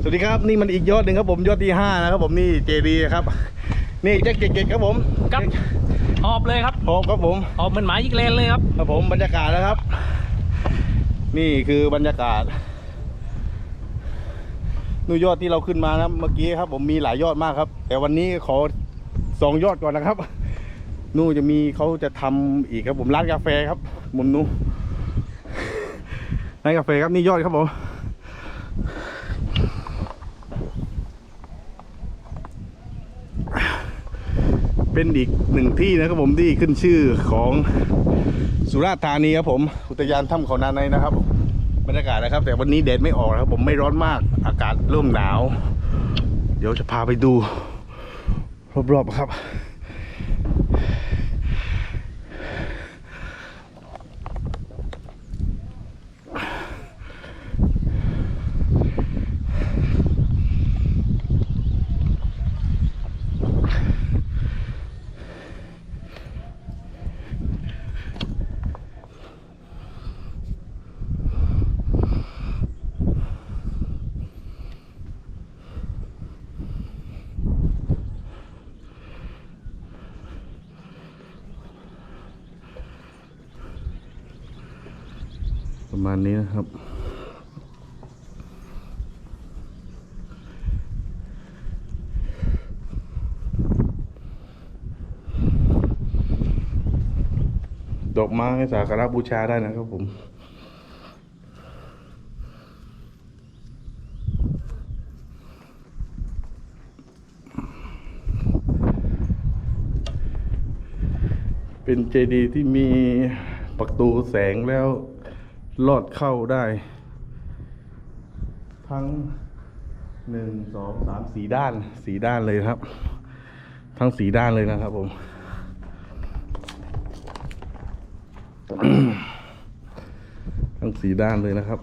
สวัสดีครับนี่มันอีกยอดหนึ่งครับผมยอดที่ห้านะครับผมนี่เจดีครับ นี่แจ็คเก็ตครับผมครับหอบเลยครับพบครับผมหอบเหมือนหมายิกเลนเลยครับครับผมบรรยากาศนะครับ นี่คือบรรยากาศนู่นยอดที่เราขึ้นมานะเมื่อกี้ครับ ผมมีหลายยอดมากครับ แต่วันนี้ขอสองยอดก่อนนะครับ นู่นจะมีเขาจะทำอีกครับผมร้านกาแฟครับมุมนู้นร้านกาแฟครับนี่ยอดครับผม เป็นอีกหนึ่งที่นะครับผมที่ขึ้นชื่อของสุราษฎร์ธานีครับผม อุทยานถ้ำเขานาในนะครับบรรยากาศนะครับ แต่วันนี้แดดไม่ออกนะครับผมไม่ร้อนมากอากาศเริ่มหนาว เดี๋ยวจะพาไปดูรอบๆครับ ประมาณนี้นะครับ ดอกไม้สักการะบูชาได้นะครับผมเป็นเจดีย์ที่มีประตูแสงแล้ว ลอดเข้าได้ ทั้งหนึ่งสองสามสีด้านสีด้านเลยครับ ทั้งสีด้านเลยนะครับผมทั้งสีด้านเลยนะครับ